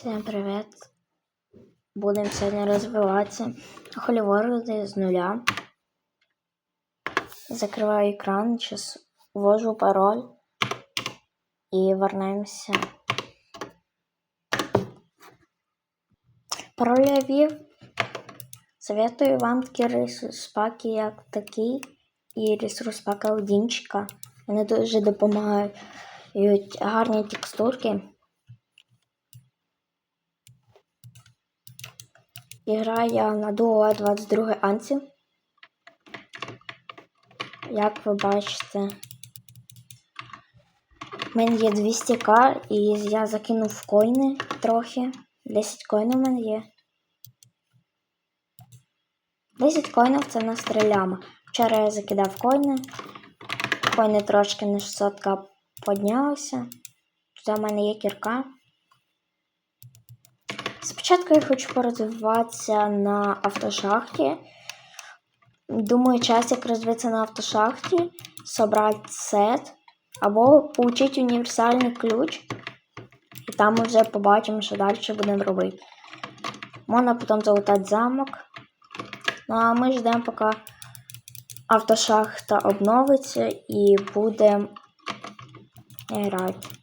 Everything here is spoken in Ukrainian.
Всем привет! Будем сегодня развиваться. Холиворды с нуля. Закрываю экран, сейчас ввожу пароль и вернемся. Пароль я ввів. Советую вам такі ресурс-паки, як такий, і ресурс-пака одінчика. Вони дуже допомагають гарні текстурки. І на Duo 22 Анці. Як ви бачите, в мене є 200к і я закинув коїни трохи. 10 коїнів у мене є. 10 коїнів це на стріляма. Вчора я закидав коїни. Коїни трошки на 600к піднялися. Тут у мене є кірка. Спочатку я хочу порозвиватися на автошахті. Думаю, час як розвитися на автошахті, собрати сет або получити універсальний ключ. І там ми вже побачимо, що далі будемо робити. Можна потім залутати замок. Ну а ми ждемо, поки автошахта обновиться і будемо грати.